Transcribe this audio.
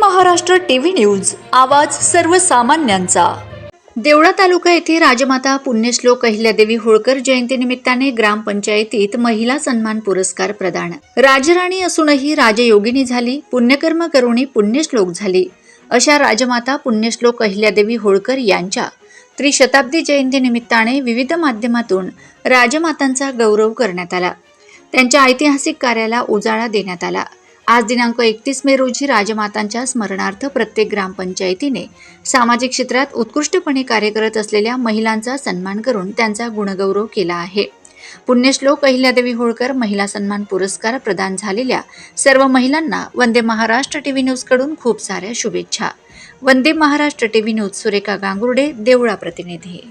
Maharashtra TV news आवाज सर्वसामान्यांचा. देवळा तालुका येथे राजमाता पुण्यश्लोक अहिल्यादेवी होळकर जयंतीनिमित्ताने ग्रामपंचायतीत महिला सन्मान पुरस्कार प्रदान. राजराणी असूनही राजयोगिनी झाली पुण्यकर्म करुणी पुण्यश्लोक झाली अशा राजमाता पुण्यश्लोक अहिल्यादेवी होळकर यांच्या त्रिशताब्दी जयंतीनिमित्ताने विविध माध्यमातून राजमातांचा गौरव करण्यात आला. त्यांच्या ऐतिहासिक कार्याला उजाळा देण्यात आला. आज दिनांक एकतीस मे रोजी राजमातांच्या स्मरणार्थ प्रत्येक ग्रामपंचायतीने सामाजिक क्षेत्रात उत्कृष्टपणे कार्य करत असलेल्या महिलांचा सन्मान करून त्यांचा गुणगौरव केला आहे. पुण्यश्लोक अहिल्यादेवी होळकर महिला सन्मान पुरस्कार प्रदान झालेल्या सर्व महिलांना वंदे महाराष्ट्र टीव्ही न्यूजकडून खूप साऱ्या शुभेच्छा. वंदे महाराष्ट्र टीव्ही न्यूज सुरेखा गांगुर्डे देवळा प्रतिनिधी.